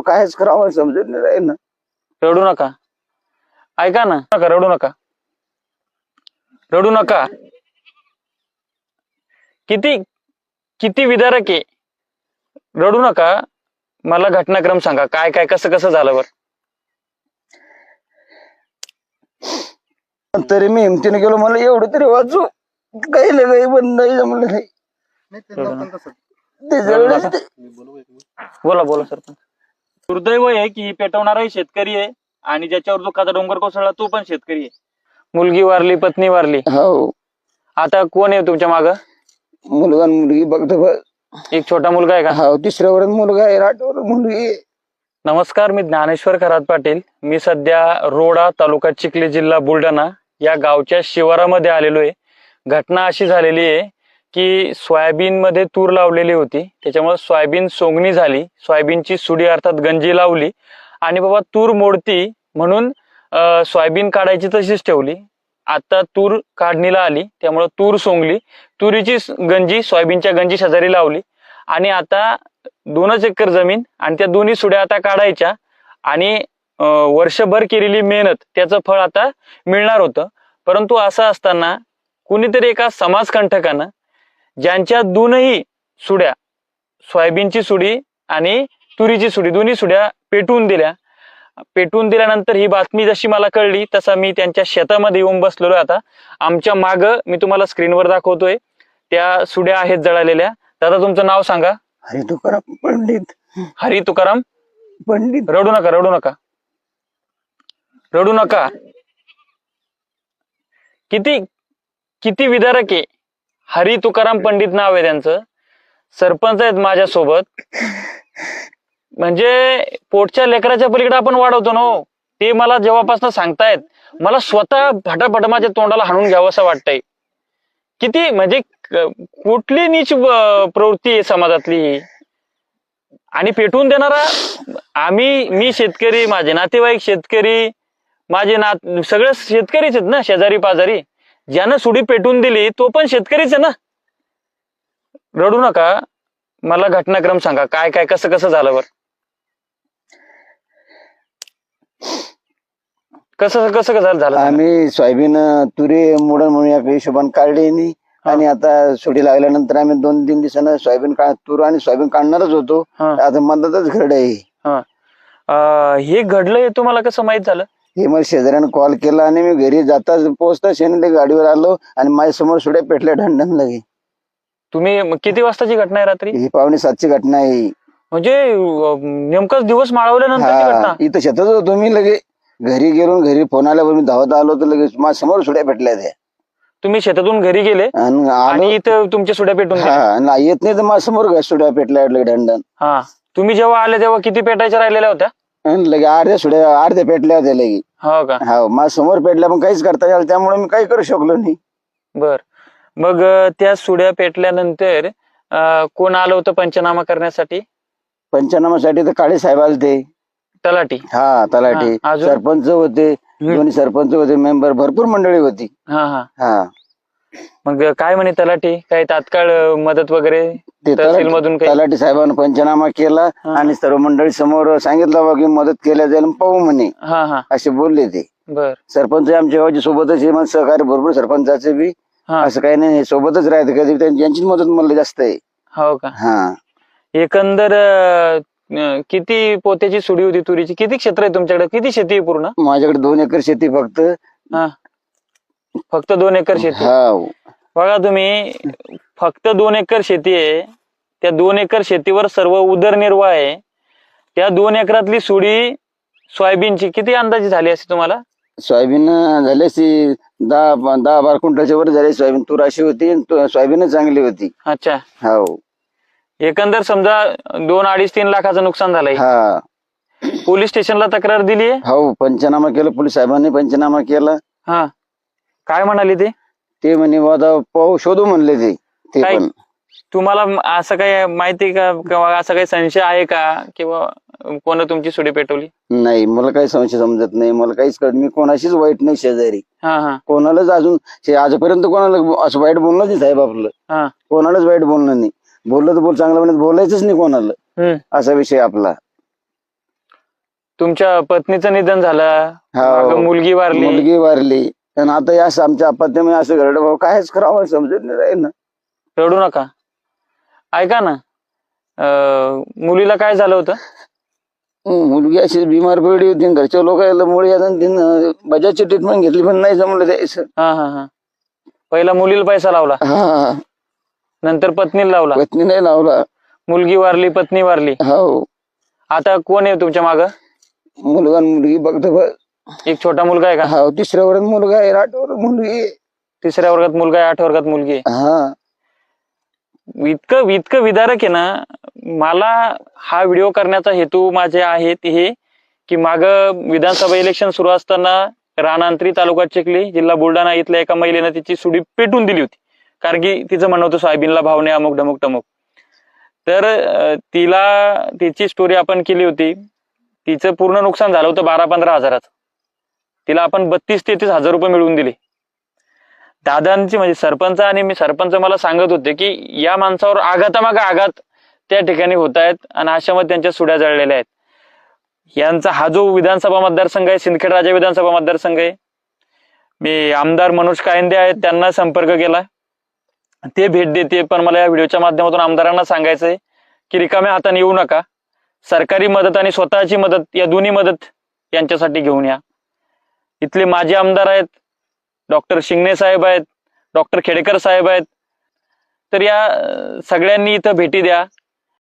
करावं कायच करावं समजत नाही राहील. ना रडू नका. ऐका ना. नका रडू नका. रडू नका. किती किती विदारक आहे. रडू नका. मला घटनाक्रम सांगा. काय काय कसं कसं झालं बर? तरी मी हिमतीने गेलो मला एवढं तरी वाचू. काही नाही काही पण नाही जमलं नाही. ते. बोला बोला सरपंच. दुर्दैव आहे की पेटवणाराही शेतकरी आहे आणि ज्याच्यावर दुःखाचा डोंगर कोसळला तो पण शेतकरी आहे. मुलगी वारली पत्नी वारली. हो. आता कोण आहे तुमच्या माग? मुलगा आणि मुलगी बघतो बघ. एक छोटा मुलगा आहे का? हो तिसऱ्या वरच मुलगा आहे आठवर मुलगी आहे. नमस्कार मी ज्ञानेश्वर खरात पाटील. मी सध्या रोडा तालुका चिखली जिल्हा बुलढाणा या गावच्या शिवारामध्ये आलेलो आहे. घटना अशी झालेली आहे की सोयाबीन मध्ये तूर लावलेली होती. त्याच्यामुळे सोयाबीन सोंगणी झाली. सोयाबीनची सुडी अर्थात गंजी लावली. आणि बाबा तूर मोडती म्हणून सोयाबीन काढायची तशीच ठेवली. आता तूर काढणीला आली. त्यामुळे तूर सोंगली. तुरीची गंजी सोयाबीनच्या गंजी शेजारी लावली. आणि आता दोनच एकर जमीन आणि त्या दोन्ही सुड्या आता काढायच्या. आणि वर्षभर केलेली मेहनत त्याचं फळ आता मिळणार होतं. परंतु असं असताना कुणीतरी एका समाजकंठकानं ज्यांच्या दोनही सुड्या सोयाबीनची सुडी आणि तुरीची सुडी दोन्ही सुड्या पेटवून दिल्या. पेटवून दिल्यानंतर ही बातमी जशी मला कळली तसा मी त्यांच्या शेतामध्ये येऊन बसलेलो आता. आमच्या माग मी तुम्हाला स्क्रीनवर दाखवतोय. त्या सुड्या आहेत जळालेल्या. दादा तुमचं नाव सांगा. हरी तुकाराम पंडित. हरी तुकाराम? पंडित. रडू नका रडू नका. रडू नका. किती किती विदारक आहे. हरी तुकाराम पंडित नाव आहे त्यांचं. सरपंच आहेत माझ्यासोबत. म्हणजे पोटच्या लेकराच्या पलीकडे आपण वाढवतो ना हो. ते मला जेव्हापासून सांगतायत मला स्वतः फटाफट माझ्या तोंडाला हाणून घ्यावं असं वाटतंय. किती म्हणजे कुठली नीच प्रवृत्ती आहे समाजातली आणि पेटवून देणारा आम्ही मी शेतकरी माझे नातेवाईक शेतकरी माझे नात सगळे शेतकरीच आहेत ना शेजारी पाजारी ज्यानं सुडी पेटवून दिली तो पण शेतकरीच आहे ना? रडू नका. मला घटनाक्रम सांगा. काय काय कसं कसं झालं बर? कसं कसं कसं झालं? आम्ही सोयाबीन तुरी मोडण म्हणून या हिशोबाने काढली नाही. आणि आता सुडी लागल्यानंतर आम्ही दोन तीन दिवसानं सोयाबीन काढ तूर आणि सोयाबीन काढणारच होतो. आता मदतच घड आहे. अं, हे घडलं हे तुम्हाला कसं माहीत झालं? हे मला शेजाऱ्यानं कॉल केला आणि मी घरी जाताच पोहोचता शेण गाडीवर आलो आणि माझ्यासमोर सुड्या पेटल्या ढंढन लगे. तुम्ही किती वाजताची घटना आहे रात्री? ही पावणे सातची घटना आहे. म्हणजे अं, नेमकाच दिवस माळवल्यानंतरची हा घटना? इथं शेतात होतो मी लगे. घरी गेलो घरी फोन आल्यावर मी धावत आलो तर लगेच. माझ्यासमोर सुड्या पेटल्या त्या. तुम्ही शेतातून घरी गेले आणि आणि इथं तुमच्या सुड्या पेटून हा. आणि येत नाही तर माझ्यासमोर सुड्या पेटल्या लगे ढंढन हा तुम्ही जेव्हा आले तेव्हा किती पेटायच्या राहिलेल्या होत्या? आणि लगे अर्ध्या सुड्या अर्ध्या पेटल्या होत्या लगे. हो का? हा माझ्यासमोर पेटल्या पण काहीच करता आलं त्यामुळे मी काही करू शकलो नाही. बर. मग अं, त्या सुड्या पेटल्यानंतर अं, कोण आलं होतं पंचनामा करण्यासाठी? पंचनामासाठी तर काळे साहेब आले ते तलाठी. हा तलाठी. हा, अजून? सरपंच होते हम्म. दोन्ही सरपंच होते मेंबर भरपूर मंडळी होती. हा हा. हा. मग काय म्हणे तलाठी? काय तात्काळ मदत वगैरे? ते तहसील मधून काही? तलाठी साहेबांनी पंचनामा केला हा. आणि सर्व मंडळी समोर सांगितलं बा की मदत केल्या जाईल आणि पाहू म्हणे. हा हा. असे बोलले ते. बर. सरपंच आमच्या गावचे सोबतच आहे मग सहकार्य भरपूर सरपंचाचे बी. हा. असं काही नाही हे सोबतच राहते कधी. त्यां- यांचीच मदत मला जास्त आहे. हो का? हा. एकंदर अं, किती पोत्याची सुडी होती तुरीची? किती क्षेत्र आहे तुमच्याकडे? किती शेती आहे पूर्ण? माझ्याकडे दोन एकर शेती फक्त. हा. फक्त दोन एकर शेती. हा बघा तुम्ही फक्त दोन एकर शेती आहे त्या दोन एकर शेतीवर सर्व उदरनिर्वाह आहे. त्या दोन एकरातली सुडी सोयाबीनची किती अंदाजे झाली असते तुम्हाला? सोयाबीन झाली असती दहा दहा बारा क्विंटलच्या वर झाली सोयाबीन. तूर अशी होती आणि तू- सोयाबीन चांगली होती. अच्छा. हो एकंदर समजा दोन अडीच तीन लाखाचं नुकसान झालंय. हा. पोलीस स्टेशनला तक्रार दिली हो पंचनामा केला पोलीस साहेबांनी पंचनामा केला. हा. काय म्हणाले ते? ते म्हणे आता पाहू शोधू म्हणले ते ते काय? पण. तुम्हाला म- असं काही माहिती का? किंवा असा काही संशय आहे का? किंवा कोण तुमची सुडी पेटवली? नाही मला काही संशय समजत नाही. मला काहीच कळत मी कोणाशीच वाईट नाही शेजारी. हा हा. कोणालाच अजून शे- आजपर्यंत कोणाला असं वाईट बोललं नाही साहेब आपलं. हा. कोणालाच वाईट बोलणं नाही. बोललं तर बोल चांगलं म्हणत बोलायचंच नाही कोणाला. असा विषय आपला. तुमच्या पत्नीचं निधन झालं. मागं मुलगी वारली. मुलगी वारली. आणि आता या आमच्या अपत्यामध्ये असं घडलं भाऊ कायच करावं समजत नाही राहील ना. रडू नका. ऐका ना. अं, मुलीला काय झालं होतं? हम्म, मुलगी अशी बिमार पडली होती आणि घरच्या लोकांमुळे तिनं बजाजची ट्रीटमेंट घेतली पण नाही जमलं द्यायचं हा हा हा. पहिला मुलीला पैसा लावला. हा. नंतर पत्नीला लावला. पत्नी नाही लावला. मुलगी वारली पत्नी वारली. हो. आता कोण आहे तुमच्या माग? मुलगा आणि मुलगी बघतो बघ. एक छोटा मुलगा आहे का? हा तिसऱ्या वर्गात मुलगा आहे आठव्या वर्गात मुलगी आहे. तिसऱ्या वर्गात मुलगा आहे आठ वर्गात मुलगी आहे. हा. इतकं इतकं विदारक आहे ना मला हा व्हिडिओ करण्याचा हेतू माझे आहे ते हे की माग विधानसभा इलेक्शन सुरू असताना राणांत्री तालुका चिखली जिल्हा बुलढाणा इथल्या एका महिलेनं तिची सुडी पेटून दिली होती. कारण की तिचं म्हणणं होतं सोयाबीनला भाव नाही अमुक डमुक टमुक तर अं, तिला तिची स्टोरी आपण केली होती. तिचं पूर्ण नुकसान झालं होतं बारा पंधरा हजाराचं. तिला आपण बत्तीस तेहतीस हजार रुपये मिळवून दिले. दादांची म्हणजे सरपंच आणि मी सरपंच मला सांगत होते की या माणसावर आघातामागे आघात त्या ठिकाणी होत आहेत आणि अशामध्ये त्यांच्या सुड्या जळलेल्या आहेत. यांचा हा जो विधानसभा मतदारसंघ आहे सिंदखेड राजा विधानसभा मतदारसंघ आहे मी आमदार मनोज कायंदे आहेत त्यांना संपर्क केला. ते भेट देते पण मला या व्हिडिओच्या माध्यमातून आमदारांना सांगायचंय की रिकाम्या हाताने येऊ नका. सरकारी मदत आणि स्वतःची मदत या दोन्ही मदत यांच्यासाठी घेऊन या. इथले माजी आमदार आहेत डॉक्टर शिंगणे साहेब आहेत डॉक्टर खेडेकर साहेब आहेत. तर या सगळ्यांनी इथं भेटी द्या.